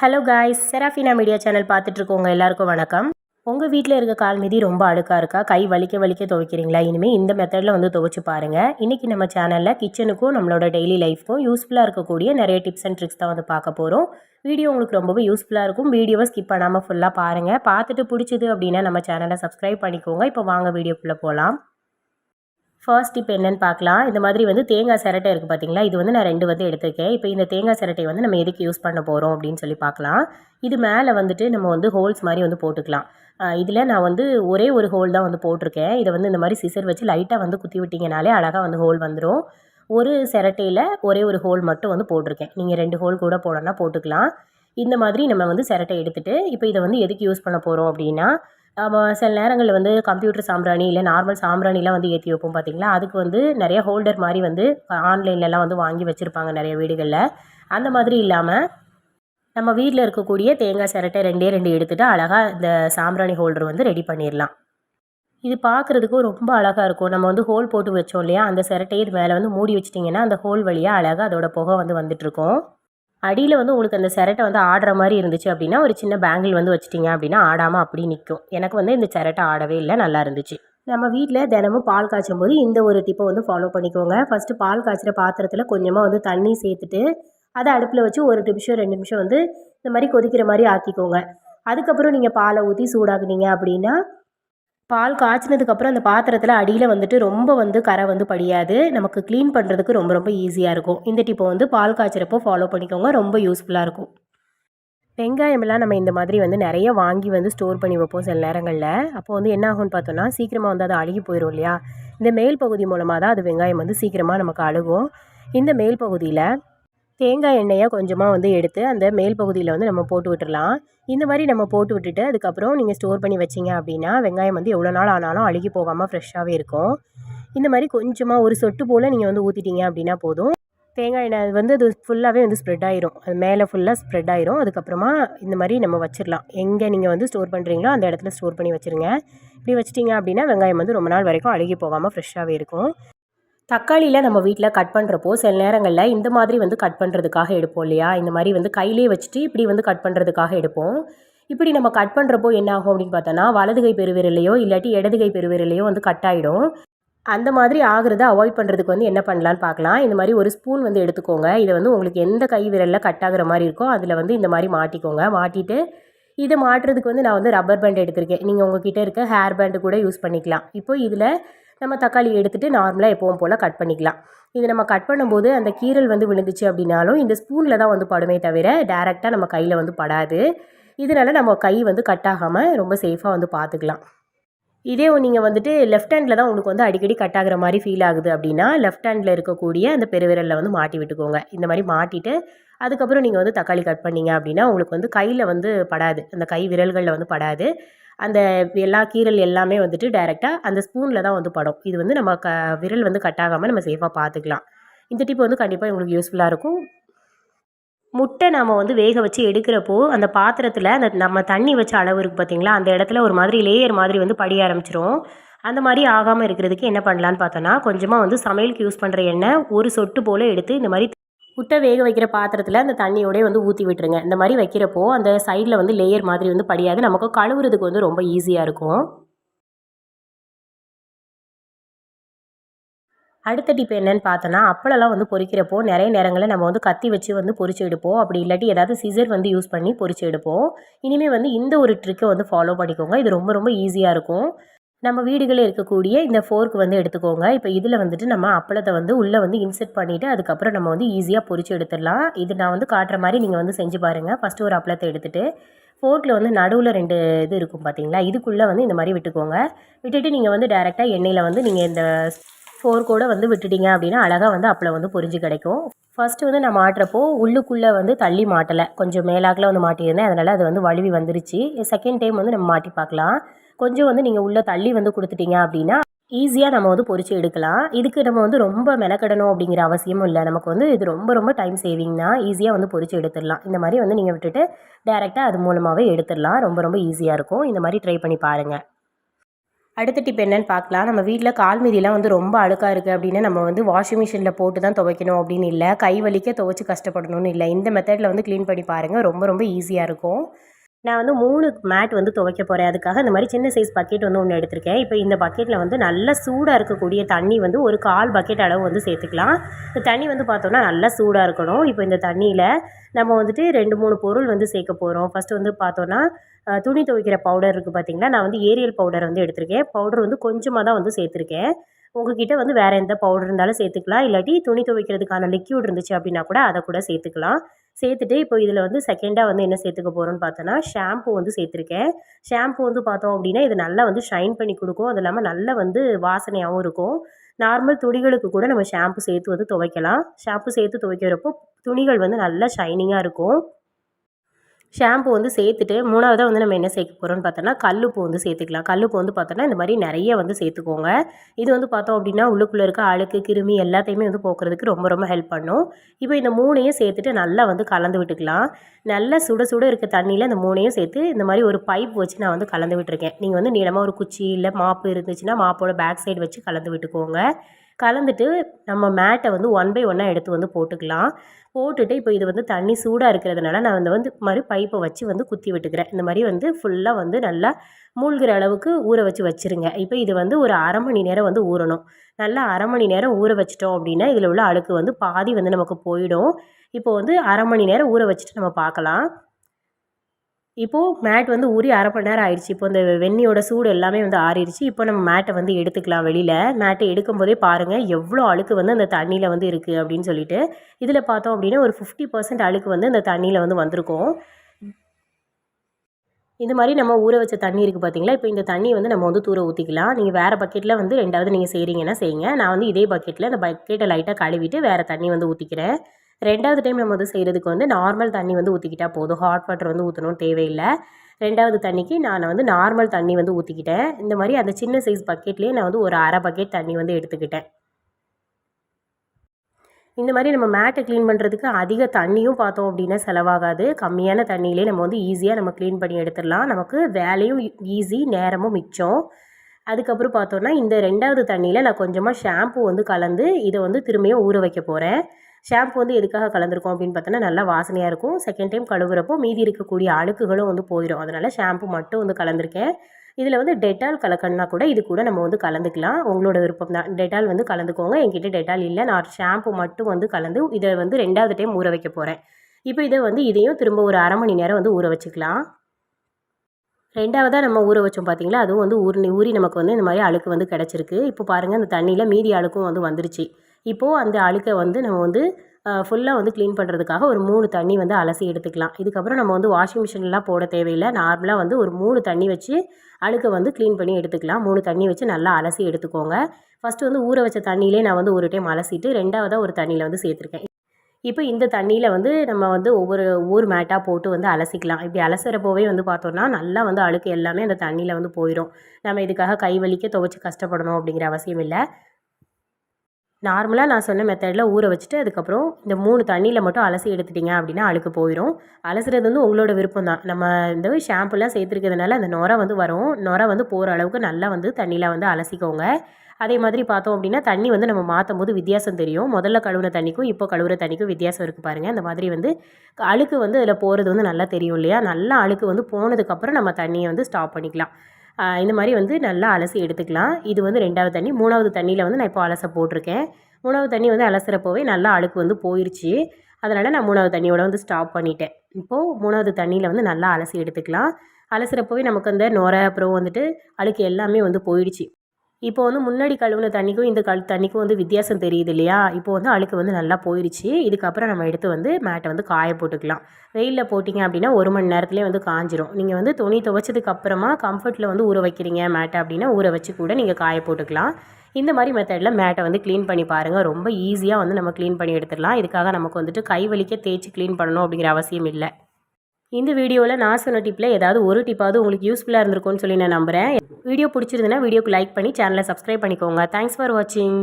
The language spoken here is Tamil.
Hello guys Serafina media channel பார்த்துட்ருக்கோங்க எல்லாருக்கும் வணக்கம். உங்கள் வீட்டில் இருக்க கால் மீதி ரொம்ப அழுக்காக இருக்கா? கை வலிக்க வலிக்க துவைக்கிறீங்களா? இனிமேல் இந்த மெத்தடில் வந்து துவைச்சு பாருங்கள் இன்றைக்கி நம்ம சேனலில் கிச்சனுக்கும் நம்மளோட டெய்லி லைஃப்க்கும் யூஸ்ஃபுல்லாக இருக்கக்கூடிய நிறைய டிப்ஸ் அண்ட் ட்ரிக்ஸ் தான் வந்து பார்க்க போகிறோம் வீடியோ உங்களுக்கு ரொம்பவே யூஸ்ஃபுல்லாக இருக்கும். வீடியோவை ஸ்கிப் பண்ணாமல் ஃபுல்லாக பாருங்கள் பார்த்துட்டு பிடிச்சிது அப்படின்னா நம்ம சேனலை சப்ஸ்கிரைப் பண்ணிக்கோங்க. இப்போ வாங்க வீடியோக்குள்ளே போகலாம் ஃபர்ஸ்ட் இப்போ என்னென்னு பார்க்கலாம். இந்த மாதிரி வந்து தேங்காய் சிரட்டை இருக்குது பார்த்தீங்களா இது வந்து நான் ரெண்டு வந்து எடுத்திருக்கேன். இப்போ இந்த தேங்காய் சிரட்டை வந்து நம்ம எதுக்கு யூஸ் பண்ண போகிறோம் அப்படின்னு சொல்லி பார்க்கலாம். இது மேலே வந்துட்டு நம்ம வந்து ஹோல்ஸ் மாதிரி வந்து போட்டுக்கலாம். இதில் நான் வந்து ஒரே ஒரு ஹோல் தான் வந்து போட்டிருக்கேன். இதை வந்து இந்த மாதிரி சிசர் வச்சு லைட்டாக வந்து குத்தி விட்டிங்கனாலே அழகாக வந்து ஹோல் வந்துடும் ஒரு சிரட்டையில் ஒரே ஒரு ஹோல் மட்டும் வந்து போட்டிருக்கேன். நீங்கள் ரெண்டு ஹோல் கூட போடணும்னா போட்டுக்கலாம். இந்த மாதிரி நம்ம வந்து சிரட்டை எடுத்துகிட்டு இப்போ இதை வந்து எதுக்கு யூஸ் பண்ண போகிறோம் அப்படின்னா சில நேரங்களில் வந்து கம்ப்யூட்டர் சாம்பிராணி இல்லை நார்மல் சாம்பிராணிலாம் வந்து ஏற்றி வைப்போம் பார்த்தீங்களா அதுக்கு வந்து நிறைய ஹோல்டர் மாதிரி வந்து ஆன்லைன்லலாம் வந்து வாங்கி வச்சுருப்பாங்க நிறைய வீடுகளில். அந்த மாதிரி இல்லாமல் நம்ம வீட்டில் இருக்கக்கூடிய தேங்காய் சிரட்டை ரெண்டே ரெண்டு எடுத்துகிட்டு அழகாக இந்த சாம்பிராணி ஹோல்டர் வந்து ரெடி பண்ணிடலாம் இது பார்க்குறதுக்கும் ரொம்ப அழகாக இருக்கும். நம்ம வந்து ஹோல் போட்டு வச்சோம் இல்லையா? அந்த சிரட்டையை இது மேலே வந்து மூடி வச்சிட்டிங்கன்னா அந்த ஹோல் வழியாக அழகாக அதோட புகை வந்து வந்துட்டுருக்கும் அடியில் வந்து உங்களுக்கு அந்த சிரட்டை வந்து ஆடுற மாதிரி இருந்துச்சு அப்படின்னா ஒரு சின்ன பேங்கிள் வந்து வச்சிட்டிங்க அப்படின்னா ஆடாமல் அப்படி நிற்கும் எனக்கு வந்து இந்த சிரட்டை ஆடவே இல்லை நல்லா இருந்துச்சு. நம்ம வீட்டில் தினமும் பால் காய்ச்சும் போது இந்த ஒரு டிப்பை வந்து ஃபாலோ பண்ணிக்கோங்க. ஃபஸ்ட்டு பால் காய்ச்சிற பாத்திரத்தில் கொஞ்சமாக வந்து தண்ணி சேர்த்துட்டு அதை அடுப்பில் வச்சு ஒரு நிமிஷம் ரெண்டு நிமிஷம் வந்து இந்த மாதிரி கொதிக்கிற மாதிரி ஆக்கிக்கோங்க. அதுக்கப்புறம் நீங்கள் பாலை ஊற்றி சூடாக்குனீங்க அப்படின்னா பால் காய்ச்சினதுக்கப்புறம் அந்த பாத்திரத்தில் அடியில் வந்துட்டு ரொம்ப வந்து கரை வந்து படியாது. நமக்கு க்ளீன் பண்ணுறதுக்கு ரொம்ப ரொம்ப ஈஸியாக இருக்கும். இந்த டிப்பை வந்து பால் காய்ச்சிறப்போ ஃபாலோ பண்ணிக்கோங்க. ரொம்ப யூஸ்ஃபுல்லாக இருக்கும். வெங்காயமெல்லாம் நம்ம இந்த மாதிரி வந்து நிறைய வாங்கி வந்து ஸ்டோர் பண்ணி வைப்போம் சில நேரங்களில். அப்போ வந்து என்ன ஆகும்னு பார்த்தோன்னா சீக்கிரமாக வந்து அது அழுகி போயிடும் இல்லையா? இந்த மேல் பகுதி மூலமாக தான் அது வெங்காயம் வந்து சீக்கிரமாக நமக்கு அழுகும். இந்த மேல் பகுதியில் தேங்காய் எண்ணெயை கொஞ்சமாக வந்து எடுத்து அந்த மேல் பகுதியில் வந்து நம்ம போட்டு விட்டுடலாம் இந்த மாதிரி நம்ம போட்டு விட்டுட்டு அதுக்கப்புறம் நீங்கள் ஸ்டோர் பண்ணி வச்சிங்க அப்படின்னா வெங்காயம் வந்து எவ்வளோ நாள் ஆனாலும் அழுகி போகாமல் ஃப்ரெஷ்ஷாகவே இருக்கும். இந்த மாதிரி கொஞ்சமாக ஒரு சொட்டு போல் நீங்கள் வந்து ஊற்றிட்டீங்க அப்படின்னா போதும். தேங்காய் எண்ணெய் வந்து அது ஃபுல்லாகவே வந்து ஸ்ப்ரெட் ஆயிரும். அது மேலே ஃபுல்லாக ஸ்ப்ரெட் ஆயிரும். அதுக்கப்புறமா இந்த மாதிரி நம்ம வச்சிடலாம். எங்கே நீங்கள் வந்து ஸ்டோர் பண்ணுறீங்களோ அந்த இடத்துல ஸ்டோர் பண்ணி வச்சுருங்க. இப்படி வச்சிட்டிங்க அப்படின்னா வெங்காயம் வந்து ரொம்ப நாள் வரைக்கும் அழுகி போகாமல் ஃப்ரெஷ்ஷாகவே இருக்கும். தக்காளியில் நம்ம வீட்டில் கட் பண்ணுறப்போ சில நேரங்களில் இந்த மாதிரி வந்து கட் பண்ணுறதுக்காக எடுப்போம் இல்லையா? இந்த மாதிரி வந்து கையிலே வச்சுட்டு இப்படி வந்து கட் பண்ணுறதுக்காக எடுப்போம். இப்படி நம்ம கட் பண்ணுறப்போ என்ன ஆகும் அப்படின்னு பார்த்தோன்னா வலது கை பெருவிரலையோ இல்லாட்டி இடது கை பெருவிரலையோ வந்து கட் ஆகிடும் அந்த மாதிரி ஆகிறத அவாய்ட் பண்ணுறதுக்கு வந்து என்ன பண்ணலான்னு பார்க்கலாம். இந்த மாதிரி ஒரு ஸ்பூன் வந்து எடுத்துக்கோங்க. இதை வந்து உங்களுக்கு எந்த கை விரலில் கட் ஆகிற மாதிரி இருக்கோ அதில் வந்து இந்த மாதிரி மாட்டிக்கோங்க. மாட்டிட்டு இதை மாட்டுறதுக்கு வந்து நான் வந்து ரப்பர் பேண்ட் எடுத்திருக்கேன். நீங்கள் உங்ககிட்ட இருக்க ஹேர் பேண்டு கூட யூஸ் பண்ணிக்கலாம். இப்போ இதில் நம்ம தக்காளி எடுத்துகிட்டு நார்மலாக எப்பவும் போல் கட் பண்ணிக்கலாம். இது நம்ம கட் பண்ணும்போது அந்த கீரல் வந்து விழுந்துச்சு அப்படின்னாலும் இந்த ஸ்பூனில் தான் வந்து படுமே தவிர டேரெக்டாக நம்ம கையில் வந்து படாது. இதனால் நம்ம கை வந்து கட் ஆகாமல் ரொம்ப சேஃபாக வந்து பார்த்துக்கலாம் இதே நீங்கள் வந்துட்டு லெஃப்ட் ஹேண்டில் தான் உங்களுக்கு வந்து அடிக்கடி கட் ஆகிற மாதிரி ஃபீல் ஆகுது அப்படின்னா லெஃப்ட் ஹேண்டில் இருக்கக்கூடிய அந்த பெருவிரலில் வந்து மாட்டி விட்டுக்கோங்க. இந்த மாதிரி மாட்டிட்டு அதுக்கப்புறம் நீங்கள் வந்து தக்காளி கட் பண்ணீங்க அப்படின்னா உங்களுக்கு வந்து கையில் வந்து படாது. அந்த கை விரல்களில் வந்து படாது. அந்த எல்லா கீரல் எல்லாமே வந்துட்டு டைரெக்டாக அந்த ஸ்பூனில் தான் வந்து படும். இது வந்து நம்ம க விரல் வந்து கட் ஆகாமல் நம்ம சேஃபாக பார்த்துக்கலாம் இந்த டிப் வந்து கண்டிப்பாக உங்களுக்கு யூஸ்ஃபுல்லாக இருக்கும். முட்டை நம்ம வந்து வேக வச்சு எடுக்கிறப்போ அந்த பாத்திரத்தில் அந்த நம்ம தண்ணி வச்ச அளவு இருக்குது பார்த்தீங்களா அந்த இடத்துல ஒரு மாதிரி லேயர் மாதிரி வந்து படிய ஆரம்பிச்சிரும். அந்த மாதிரி ஆகாமல் இருக்கிறதுக்கு என்ன பண்ணலான்னு பார்த்தோன்னா கொஞ்சமாக வந்து சமையலுக்கு யூஸ் பண்ணுற எண்ணெய் ஒரு சொட்டு போல் எடுத்து இந்த மாதிரி முட்டை வேக வைக்கிற பாத்திரத்தில் அந்த தண்ணியோடய வந்து ஊற்றி விட்டுருங்க. இந்த மாதிரி வைக்கிறப்போ அந்த சைடில் வந்து லேயர் மாதிரி வந்து படியாது. நமக்கு கழுவுறதுக்கு வந்து ரொம்ப ஈஸியாக இருக்கும். அடுத்த டிப் என்னன்னு பார்த்தோன்னா அப்பளெல்லாம் வந்து பொறிக்கிறப்போ நிறைய நேரங்களில் நம்ம வந்து கத்தி வச்சு வந்து பொறிச்சு எடுப்போம். அப்படி இல்லாட்டி ஏதாவது சிசர் வந்து யூஸ் பண்ணி பொறிச்சு எடுப்போம். இனிமேல் வந்து இந்த ஒரு ட்ரிக்கை வந்து ஃபாலோ பண்ணிக்கோங்க. இது ரொம்ப ரொம்ப ஈஸியாக இருக்கும். நம்ம வீடுகளில் இருக்கக்கூடிய இந்த ஃபோர்க் வந்து எடுத்துக்கோங்க. இப்போ இதில் வந்துட்டு நம்ம அப்பளத்தை வந்து உள்ளே வந்து இன்செர்ட் பண்ணிவிட்டு அதுக்கப்புறம் நம்ம வந்து ஈஸியாக பொறிச்சு எடுத்துடலாம். இது நான் வந்து காட்டுற மாதிரி நீங்கள் வந்து செஞ்சு பாருங்கள் ஃபஸ்ட்டு ஒரு அப்பளத்தை எடுத்துகிட்டு ஃபோர்க்கில் வந்து நடுவில் ரெண்டு இது இருக்கும் பார்த்தீங்களா இதுக்குள்ளே வந்து இந்த மாதிரி விட்டுக்கோங்க. விட்டுட்டு நீங்கள் வந்து டேரெக்டாக எண்ணெயில் வந்து நீங்கள் இந்த ஃபோர்க்கோடு வந்து விட்டுட்டீங்க அப்படின்னா அழகாக வந்து அப்பளம் வந்து பொரிஞ்சு கிடைக்கும். ஃபஸ்ட்டு வந்து நான் மாட்டுறப்போ உள்ளுக்குள்ளே வந்து தள்ளி மாட்டலை. கொஞ்சம் மேலாக்கில் வந்து மாட்டியிருந்தேன். அதனால் அது வந்து வழுவி வந்துருச்சு. செகண்ட் டைம் வந்து நம்ம மாட்டி பார்க்கலாம். கொஞ்சம் வந்து நீங்கள் உள்ளே தள்ளி வந்து கொடுத்துட்டீங்க அப்படின்னா ஈஸியாக நம்ம வந்து பொறிச்சு எடுக்கலாம். இதுக்கு நம்ம வந்து ரொம்ப மெனக்கடணும் அப்படிங்கிற அவசியமும் இல்லை. நமக்கு வந்து இது ரொம்ப ரொம்ப டைம் சேவிங்னா ஈஸியாக வந்து பொறிச்சு எடுத்துடலாம். இந்த மாதிரி வந்து நீங்கள் விட்டுட்டு டேரெக்டாக அது மூலமாகவே எடுத்துடலாம். ரொம்ப ரொம்ப ஈஸியாக இருக்கும். இந்த மாதிரி ட்ரை பண்ணி பாருங்கள் அடுத்த டிப் என்னன்னு பார்க்கலாம். நம்ம வீட்டில் கால் மீதிலாம் வந்து ரொம்ப அழுக்காக இருக்குது அப்படின்னு நம்ம வந்து வாஷிங் மிஷினில் போட்டு தான் துவைக்கணும் அப்படின்னு இல்லை. கை வலிக்க துவைச்சி கஷ்டப்படணும்னு இல்லை. இந்த மெத்தடில் வந்து க்ளீன் பண்ணி பாருங்கள் ரொம்ப ரொம்ப ஈஸியாக இருக்கும். நான் வந்து மூணு மேட் வந்து துவைக்க போகிறேன் அதுக்காக இந்த மாதிரி சின்ன சைஸ் பக்கெட் வந்து ஒன்று எடுத்திருக்கேன். இப்போ இந்த பக்கெட்டில் வந்து நல்ல சூடாக இருக்கக்கூடிய தண்ணி வந்து ஒரு கால் பக்கெட் அளவு வந்து சேர்த்துக்கலாம். இந்த தண்ணி வந்து பார்த்தோன்னா நல்லா சூடாக இருக்கணும். இப்போ இந்த தண்ணியில் நம்ம வந்துட்டு ரெண்டு மூணு பொருள் வந்து சேர்க்க போகிறோம் ஃபஸ்ட்டு வந்து பார்த்தோன்னா துணி துவைக்கிற பவுடர் இருக்குது பார்த்தீங்களா நான் வந்து ஏரியல் பவுடர் வந்து எடுத்திருக்கேன். பவுடர் வந்து கொஞ்சமாக தான் வந்து சேர்த்துருக்கேன். உங்ககிட்ட வந்து வேறு எந்த பவுடர் இருந்தாலும் சேர்த்துக்கலாம். இல்லாட்டி துணி துவைக்கிறதுக்கான லிக்யூட் இருந்துச்சு அப்படின்னா கூட அதை கூட சேர்த்துக்கலாம். சேர்த்துட்டு இப்போ இதில் வந்து செகண்டாக வந்து என்ன சேர்த்துக்க போகிறோன்னு பார்த்தோன்னா ஷாம்பு வந்து சேர்த்துருக்கேன். ஷாம்பு வந்து பார்த்தோம் அப்படின்னா இது நல்லா வந்து ஷைன் பண்ணி கொடுக்கும். அது இல்லாமல் நல்லா வந்து வாசனையாகவும் இருக்கும். நார்மல் துணிகளுக்கு கூட நம்ம ஷாம்பு சேர்த்து வந்து துவைக்கலாம். ஷாம்பு சேர்த்து துவைக்கிறப்போ துணிகள் வந்து நல்லா ஷைனிங்காக இருக்கும். ஷாம்பு வந்து சேர்த்துட்டு மூணாவதாக வந்து நம்ம என்ன சேர்க்க போகிறோம்னு பார்த்தோன்னா கல்லுப்பு வந்து சேர்த்துக்கலாம். கல்லுப்பு வந்து பார்த்தோன்னா இந்த மாதிரி நிறைய வந்து சேர்த்துக்கோங்க. இது வந்து பார்த்தோம் அப்படின்னா உள்ளுக்குள்ளே இருக்க அழுக்கு கிருமி எல்லாத்தையுமே வந்து போக்குறதுக்கு ரொம்ப ரொம்ப ஹெல்ப் பண்ணும். இப்போ இந்த மூணையும் சேர்த்துட்டு நல்லா வந்து கலந்து விட்டுக்கலாம். நல்லா சுட சுட இருக்க தண்ணியில் இந்த மூணையும் சேர்த்து இந்த மாதிரி ஒரு பைப் வச்சு நான் வந்து கலந்து விட்டுருக்கேன். நீங்கள் வந்து நீளமாக ஒரு குச்சி இல்லை மாப்பு இருந்துச்சுன்னா மாப்போட பேக் சைடு வச்சு கலந்து விட்டுக்கோங்க. கலந்துட்டு நம்ம மேட்டை வந்து ஒன் பை ஒன்னாக எடுத்து வந்து போட்டுக்கலாம். போட்டுட்டு இப்போ இது வந்து தண்ணி சூடாக இருக்கிறதுனால நான் வந்து வந்து மாதிரி பைப்பை வச்சு வந்து குத்தி விட்டுக்கிறேன். இந்த மாதிரி வந்து ஃபுல்லாக வந்து நல்லா மூழ்கிற அளவுக்கு ஊற வச்சு வச்சுருங்க. இப்போ இது வந்து ஒரு அரை மணி நேரம் வந்து ஊறணும். நல்லா அரை மணி நேரம் ஊற வச்சிட்டோம் அப்படின்னா இதில் உள்ள அழுக்கு வந்து பாதி வந்து நமக்கு போயிடும். இப்போ வந்து அரை மணி நேரம் ஊற வச்சுட்டு நம்ம பார்க்கலாம். இப்போது மேட் வந்து ஊறி அரை மணி நேரம் ஆயிடுச்சு. இப்போ இந்த வெண்ணியோட சூடு எல்லாமே வந்து ஆறிடுச்சு. இப்போ நம்ம மேட்டை வந்து எடுத்துக்கலாம் வெளியில். மேட்டை எடுக்கும்போதே பாருங்கள் எவ்வளோ அழுக்கு வந்து அந்த தண்ணியில் வந்து இருக்குது அப்படின்னு சொல்லிட்டு. இதில் பார்த்தோம் அப்படின்னா ஒரு ஃபிஃப்டி பர்சன்ட் அழுக்கு வந்து அந்த தண்ணியில் வந்து வந்திருக்கும். இந்த மாதிரி நம்ம ஊற வச்ச தண்ணி இருக்குது பார்த்தீங்களா? இப்போ இந்த தண்ணி வந்து நம்ம வந்து தூர ஊற்றிக்கலாம் நீங்கள் வேறு பக்கெட்டில் வந்து ரெண்டாவது நீங்கள் செய்கிறீங்கன்னா செய்யுங்க. நான் வந்து இதே பக்கெட்டில் இந்த பக்கெட்டை லைட்டாக கழுவிட்டு வேறு தண்ணி வந்து ஊற்றிக்கிறேன் ரெண்டாவது டைம் நம்ம வந்து செய்கிறதுக்கு வந்து நார்மல் தண்ணி வந்து ஊற்றிக்கிட்டால் போதும். ஹாட் வாட்டர் வந்து ஊற்றணும் தேவையில்லை. ரெண்டாவது தண்ணிக்கு நான் வந்து நார்மல் தண்ணி வந்து ஊற்றிக்கிட்டேன் இந்த மாதிரி அந்த சின்ன சைஸ் பக்கெட்லேயே நான் வந்து ஒரு அரை பக்கெட் தண்ணி வந்து எடுத்துக்கிட்டேன். இந்த மாதிரி நம்ம மேட்டை க்ளீன் பண்ணுறதுக்கு அதிக தண்ணியும் பார்த்தோம் அப்படின்னா செலவாகாது. கம்மியான தண்ணியிலே நம்ம வந்து ஈஸியாக நம்ம க்ளீன் பண்ணி எடுத்துடலாம். நமக்கு வேலையும் ஈஸி நேரமும் மிச்சம். அதுக்கப்புறம் பார்த்தோன்னா இந்த ரெண்டாவது தண்ணியில் நான் கொஞ்சமாக ஷாம்பு வந்து கலந்து இதை வந்து திரும்பியும் ஊற வைக்க போகிறேன் ஷாம்பு வந்து எதுக்காக கலந்துருக்கோம் அப்படின்னு பார்த்தோன்னா நல்லா வாசனையாக இருக்கும். செகண்ட் டைம் கழுவுறப்போ மீதி இருக்கக்கூடிய அழுக்குகளும் வந்து போயிடும் அதனால் ஷாம்பு மட்டும் வந்து கலந்துருக்கேன். இதில் வந்து டெட்டால் கலக்கணுன்னா கூட இது கூட நம்ம வந்து கலந்துக்கலாம். உங்களோட விருப்பம் தான். டெட்டால் வந்து கலந்துக்கோங்க. என்கிட்ட டெட்டால் இல்லை. நான் ஷாம்பு மட்டும் வந்து கலந்து இதை வந்து ரெண்டாவது டைம் ஊற வைக்க போகிறேன் இப்போ இதை வந்து இதையும் திரும்ப ஒரு அரை மணி நேரம் வந்து ஊற வச்சுக்கலாம். ரெண்டாவதாக நம்ம ஊற வச்சோம் பார்த்தீங்களா? அதுவும் வந்து ஊறி ஊறி நமக்கு வந்து இந்த மாதிரி அழுக்கு வந்து கிடச்சிருக்கு. இப்போ பாருங்கள் அந்த தண்ணியில் மீதி அழுக்கும் வந்து வந்துருச்சு. இப்போது அந்த அழுக்கை வந்து நம்ம வந்து ஃபுல்லாக வந்து க்ளீன் பண்ணுறதுக்காக ஒரு மூணு தண்ணி வந்து அலசி எடுத்துக்கலாம். இதுக்கப்புறம் நம்ம வந்து வாஷிங் மிஷின்லாம் போட தேவையில்லை. நார்மலாக வந்து ஒரு மூணு தண்ணி வச்சு அழுக்கை வந்து க்ளீன் பண்ணி எடுத்துக்கலாம். மூணு தண்ணி வச்சு நல்லா அலசி எடுத்துக்கோங்க. ஃபஸ்ட்டு வந்து ஊற வச்ச தண்ணியிலே நான் வந்து ஒரு டைம் அலசிட்டு ரெண்டாவதாக ஒரு தண்ணியில் வந்து சேர்த்துருக்கேன். இப்போ இந்த தண்ணியில் வந்து நம்ம வந்து ஒவ்வொரு ஊர் மேட்டாக போட்டு வந்து அலசிக்கலாம். இப்படி அலசுறப்போவே வந்து பார்த்தோன்னா நல்லா வந்து அழுக்கு எல்லாமே அந்த தண்ணியில் வந்து போயிடும் நம்ம இதுக்காக கை வலிக்க துவைச்சி கஷ்டப்படணும் அப்படிங்கிற அவசியம் இல்லை. நார்மலாக நான் சொன்ன மெத்தடில் ஊற வச்சுட்டு அதுக்கப்புறம் இந்த மூணு தண்ணியில் மட்டும் அலசி எடுத்துட்டிங்க அப்படின்னா அழுக்கு போயிடும் அலசுறது வந்து உங்களோட விருப்பம் தான். நம்ம இந்த ஷாம்புலாம் சேர்த்துருக்கிறதுனால அந்த நுரை வந்து வரும். நுரை வந்து போகிற அளவுக்கு நல்லா வந்து தண்ணியில் வந்து அலசிக்கோங்க. அதே மாதிரி பார்த்தோம் அப்படின்னா தண்ணி வந்து நம்ம மாற்றும் போது வித்தியாசம் தெரியும். முதல்ல கழுவுன தண்ணிக்கும் இப்போ கழுவுற தண்ணிக்கும் வித்தியாசம் இருக்குது பாருங்கள் அந்த மாதிரி வந்து அழுக்கு வந்து அதில் போகிறது வந்து நல்லா தெரியும் இல்லையா? நல்லா அழுக்கு வந்து போனதுக்கப்புறம் நம்ம தண்ணியை வந்து ஸ்டாப் பண்ணிக்கலாம். இந்த மாதிரி வந்து நல்லா அலசி எடுத்துக்கலாம். இது வந்து ரெண்டாவது தண்ணி. மூணாவது தண்ணியில் வந்து நான் இப்போ அலச போட்டிருக்கேன். மூணாவது தண்ணி வந்து அலசுறப்போவே நல்லா அழுக்கு வந்து போயிடுச்சு அதனால் நான் மூணாவது தண்ணியோட வந்து ஸ்டாப் பண்ணிட்டேன். இப்போது மூணாவது தண்ணியில் வந்து நல்லா அலசி எடுத்துக்கலாம். அலசுறப்போவே நமக்கு அந்த நுர அப்புறம் வந்துட்டு அழுக்கு எல்லாமே வந்து போயிடுச்சு. இப்போ வந்து முன்னாடி கழுவுன தண்ணிக்கும் இந்த கழு தண்ணிக்கும் வந்து வித்தியாசம் தெரியுது இல்லையா இப்போ வந்து அழுக்கு வந்து நல்லா போயிடுச்சு இதுக்கப்புறம் நம்ம எடுத்து வந்து மேட்டை வந்து காய போட்டுக்கலாம். வெயிலில் போட்டிங்க அப்படின்னா ஒரு மணி நேரத்துலேயே வந்து காஞ்சிரும். நீங்கள் வந்து துணி துவைச்சதுக்கு அப்புறமா கம்ஃபர்ட்டில் வந்து ஊற வைக்கிறீங்க மேட்டை அப்படின்னா ஊற வச்சு கூட நீங்கள் காய போட்டுக்கலாம். இந்த மாதிரி மெத்தடில் மேட்டை வந்து க்ளீன் பண்ணி பாருங்கள் ரொம்ப ஈஸியாக வந்து நம்ம க்ளீன் பண்ணி எடுத்துடலாம். இதுக்காக நமக்கு வந்துட்டு கை வலிக்க தேய்ச்சி க்ளீன் பண்ணணும் அப்படிங்கிற அவசியம் இல்லை. இந்த வீடியோவில் நான் சொன்ன டிப்பில் ஏதாவது ஒரு டிப்பாவது உங்களுக்கு யூஸ்ஃபுல்லாக இருந்திருக்கும்னு சொல்லி நான் நம்புகிறேன் வீடியோ பிடிச்சிருந்துன்னா வீடியோக்கு லைக் பண்ணி சேனலை சப்ஸ்கிரைப் பண்ணிக்கோங்க. தேங்க்ஸ் ஃபார் வாட்சிங்